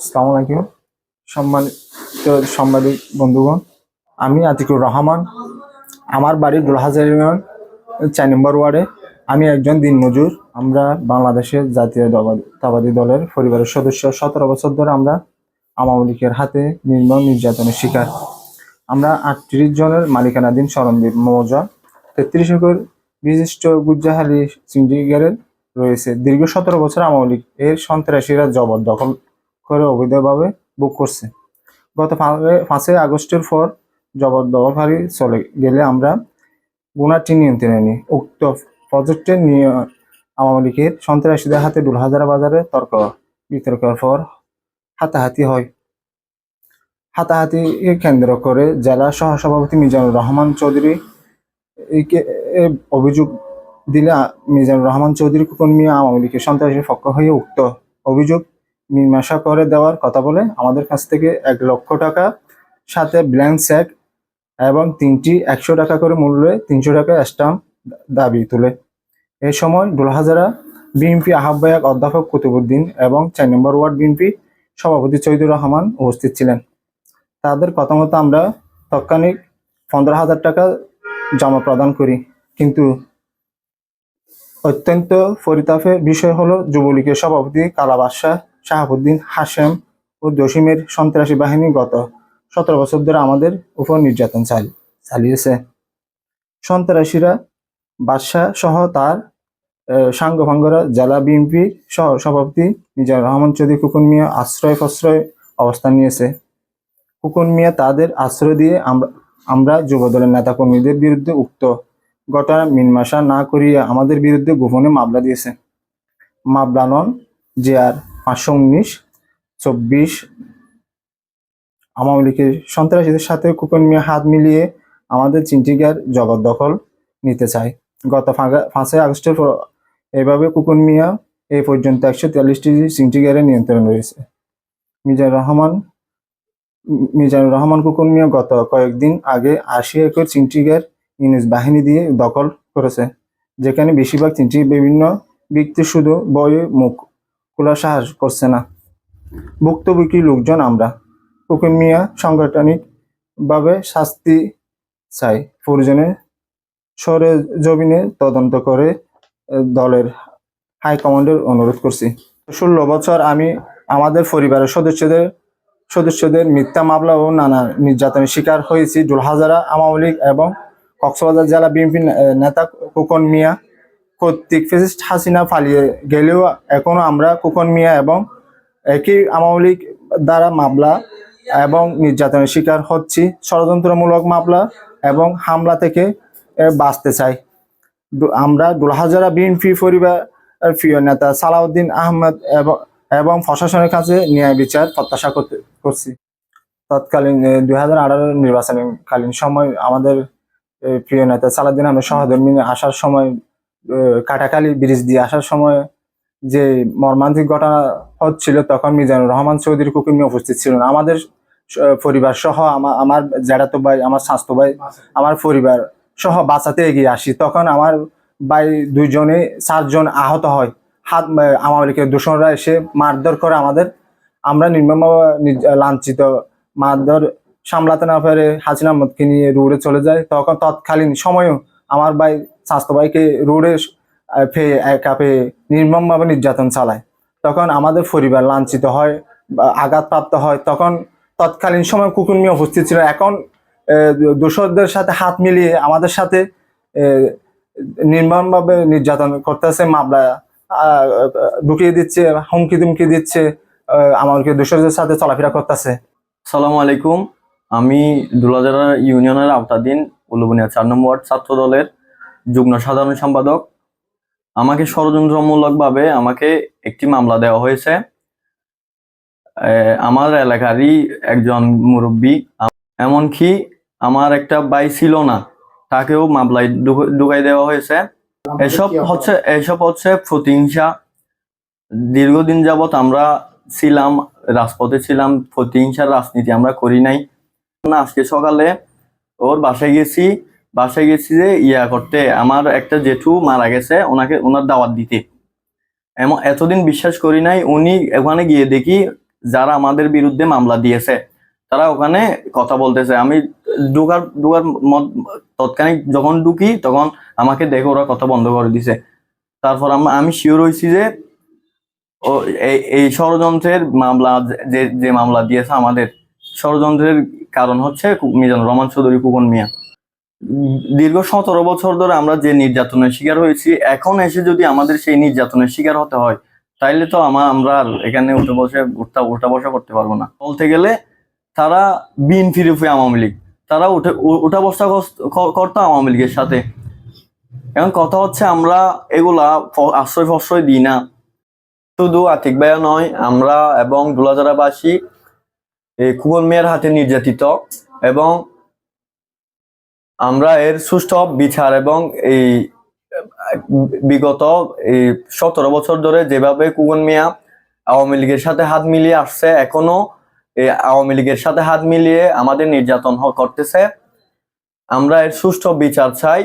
আসসালামু আলাইকুম। সম্মানিত সাংবাদিক বন্ধুগণ, আমি আতিকুর রহমান। আমার বাড়ি দুলহাজার ইউনিয়ন চার নম্বর ওয়ার্ডে। আমি একজন দিনমজুর। আমরা বাংলাদেশের জাতীয় দলতাবাদী দলের পরিবারের সদস্য। সতেরো বছর ধরে আমরা আওয়ামী লীগের হাতে নির্মম নির্যাতনের শিকার। আমরা আটত্রিশ জনের মালিকানাধীন সরঞ্জীব মৌজা, তেত্রিশ একর বিশিষ্ট গুজ্জাহালি সিন্ডিকেটের রয়েছে। দীর্ঘ সতেরো বছর আওয়ামী লীগ এর সন্ত্রাসীরা জবরদখল করে অবৈধভাবে বুক করছে। গত পাঁচই আগস্টের পর জবরদখলকারী চলে গেলে আমরা গুণাটি নিয়ন্ত্রণে নিই। উক্ত প্রজেক্টের আওয়ামী লীগের সন্ত্রাসীদের হাতে ডুলহাজারা বাজারে তর্ক বিতর্কের পর হাতাহাতি হয়। হাতাহাতি কেন্দ্র করে জেলা সহসভাপতি মিজানুর রহমান চৌধুরী অভিযোগ দিলে মিজানুর রহমান চৌধুরী মিয়া আওয়ামী লীগের সন্ত্রাসীর পক্ষ হয়ে উক্ত অভিযোগ মীমাংসা করে দেওয়ার কথা বলে আমাদের কাছ থেকে এক লক্ষ টাকা, সাথে ব্ল্যাঙ্ক চেক এবং তিনটি একশো টাকা করে মূল্যে তিনশো টাকা স্টাম্প দাবি তুলে। এ সময় ডোলহাজারা বিএনপি আহ্বায়ক অধ্যাপক কুতুবুদ্দিন এবং চার নম্বর ওয়ার্ড বিএনপি সভাপতি চৈদুর রহমান উপস্থিত ছিলেন। তাদের কথা আমরা তৎক্ষণিক পনেরো হাজার টাকা জমা প্রদান করি, কিন্তু অত্যন্ত পরিতাপের বিষয় হলো যুবলীগের সভাপতি কালা বাদশাহ শাহাবুদ্দিন হাশেম ও জসিমের সন্ত্রাসী বাহিনী গত সতেরো বছর ধরে আমাদের উপর নির্যাতন চাল- চালিয়েছে। সন্ত্রাসীরা বাদশাহ সহ তার সাঙ্গভাঙ্গরা, জেলা বিএনপি সহ সভাপতি মিজানুর রহমান চৌধুরী কুকুন মিয়া আশ্রয় প্রশ্রয় অবস্থান নিয়েছে। কুকুন মিয়া তাদের আশ্রয় দিয়ে আমরা আমরা যুবদলের নেতাকর্মীদের বিরুদ্ধে উক্ত ঘটনা মীমাংসা না করিয়ে আমাদের বিরুদ্ধে গোপনে মামলা দিয়েছে। মামলা নন আর পাঁচশো উনিশ, চব্বিশ। আওয়ামী লীগের সন্ত্রাসীদের সাথে কুপন মিয়া হাত মিলিয়ে আমাদের চিন্তিকার জবরদখল নিতে চায়। গত পাঁচই আগস্টের এভাবে কুকুন মিয়া এই পর্যন্ত একশো তিয়াল্লিশটি সিন্টিগারের নিয়ন্ত্রণ রয়েছে। মিজানুর রহমান মিজানুর রহমান কুকুন মিয়া গত কয়েকদিন আগে আশি একর চিন্টিগার ইউনিস বাহিনী দিয়ে দখল করেছে, যেখানে বেশিরভাগ চিন্টি বিভিন্ন ব্যক্তি শুধু বয়ে মুখ খোলা সাহস করছে না। ভুক্তভোগী লোকজন আমরা। কুকুন মিয়া সাংগঠনিকভাবে শাস্তি চাই। প্রয়োজনে সরে জমিনে তদন্ত করে দলের হাইকমান্ডের অনুরোধ করছি। ষোলো বছর আমি আমাদের পরিবারের সদস্যদের সদস্যদের মিথ্যা মামলা ও নানা নির্যাতনের শিকার হয়েছি। ডুলহাজারা আওয়ামী লীগ এবং কক্সবাজার জেলা বিএনপি নেতা কুকন মিয়া কর্তৃক ফেসিস্ট হাসিনা পালিয়ে গেলেও এখনও আমরা কুকন মিয়া এবং একই আওয়ামী লীগ দ্বারা মামলা এবং নির্যাতনের শিকার হচ্ছি। ষড়যন্ত্রমূলক মামলা এবং হামলা থেকে বাঁচতে চাই। আমরা দুলহাজারা বিএনপি পরিবার প্রিয় নেতা সালাউদ্দিন আহমেদ এবং এবং প্রশাসনের কাছে ন্যায় বিচার প্রত্যাশা করতে, করছি। তৎকালীন দুই হাজার আঠারো নির্বাচনকালীন সময় আমাদের প্রিয় নেতা সালাউদ্দিন আহমেদ সহধর্মী আসার সময় এ, কাটাখালী ব্রিজ দিয়ে আসার সময় যে মর্মান্তিক ঘটনা হচ্ছিল তখন মিজানুর রহমান চৌধুরী কুকুমি উপস্থিত ছিল না আমাদের পরিবার সহ আমার আমার জ্যাঠাতো ভাই আমার স্বাস্থ্য ভাই আমার পরিবার সহ বাঁচাতে এগিয়ে আসি। তখন আমার ভাই দুইজনে চারজন আহত হয়। হাত লীগের দূষণরা এসে মারধর করে আমাদের। আমরা নির্য- লাঞ্ছিত মারধর সামলাতে না পেরে হাসিন আহমদকে নিয়ে রোডে চলে যায় তখন তৎকালীন সময়ও আমার ভাই স্বাস্থ্য ভাইকে রোডে পেয়ে একা পেয়ে নির্মমভাবে নির্যাতন চালায়। তখন আমাদের পরিবার লাঞ্ছিত হয় আঘাতপ্রাপ্ত হয়। তখন তৎকালীন সময় কুকুর মিয়া উপস্থিত ছিল। এখন আহ, দোসরদের সাথে হাত মিলিয়ে আমাদের সাথে নির্মমভাবে নির্যাতন করতেছে মামলা ঢুকিয়ে দিচ্ছে হুমকি দুমকি দিচ্ছে আমাকে দোসরদের সাথে চলাফেরা করতেছে। সালামু আলাইকুম। আমি দুলাজারা ইউনিয়নের আওতাধীন উলুবনিয়া চার নম্বর ছাত্র দলের যুগ্ম সাধারণ সম্পাদক। আমাকে ষড়যন্ত্রমূলকভাবে আমাকে একটি মামলা দেওয়া হয়েছে। আমার এলাকারই একজন মুরব্বী, এমনকি আমার একটা ভাই ছিল না, তাকেও মামলায় ঢুক- ঢুকাই দেওয়া হয়েছে। এসব হচ্ছে এসব হচ্ছে প্রতিহিংসা। দীর্ঘদিন যাবত আমরা ছিলাম, রাজপথে ছিলাম, প্রতিহিংসার রাজনীতি আমরা করি নাই। আজকে সকালে ওর বাসায় গেছি বাসায় গেছি যে ইয়া করতে। আমার একটা জেঠু মারা গেছে, ওনাকে, ওনার দাওয়াত দিতে। এমন এতদিন বিশ্বাস করি নাই, উনি ওখানে গিয়ে দেখি যারা আমাদের বিরুদ্ধে মামলা দিয়েছে, তারা ওখানে কথা বলতেছে। আমি ঢুকার ঢুকার তৎক্ষণিক যখন ঢুকি, তখন আমাকে দেখে ওরা কথা বন্ধ করে দিছে। তারপর আমি শিওর হয়েছি যে ও এই ষড়যন্ত্রের মামলা যে যে মামলা দিয়েছে আমাদের ষড়যন্ত্রের কারণ হচ্ছে মিজানুর রহমান চৌধুরী কুকন মিয়া। দীর্ঘ সতেরো বছর ধরে আমরা যে নির্যাতনের শিকার হয়েছি, এখন এসে যদি আমাদের সেই নির্যাতনের শিকার হতে হয়, তাইলে তো আমা আমরা আর এখানে উঠে বসে উঠা উঠা বসা করতে পারব না। বলতে গেলে তারা বিন ফিরিফি আওয়ামী লীগ। তারা উঠে উঠা বসা করতো আওয়ামী লীগের সাথে। এখন কথা হচ্ছে আমরা এগুলা আশ্রয় ফশ্রয় দিই না। শুধু আতিক ভাইয়া নয়, আমরা এবং দুলাজারাবাসী কুবল মেয়ের হাতে নির্যাতিত এবং আমরা এর সুষ্ঠু বিচার এবং এই বিগত এই সতেরো বছর ধরে যেভাবে কুগন মিয়া আওয়ামী লীগের সাথে হাত মিলিয়ে আসছে, এখনও এই আওয়ামী লীগের সাথে হাত মিলিয়ে আমাদের নির্যাতন করতেছে। আমরা এর সুষ্ঠু বিচার চাই।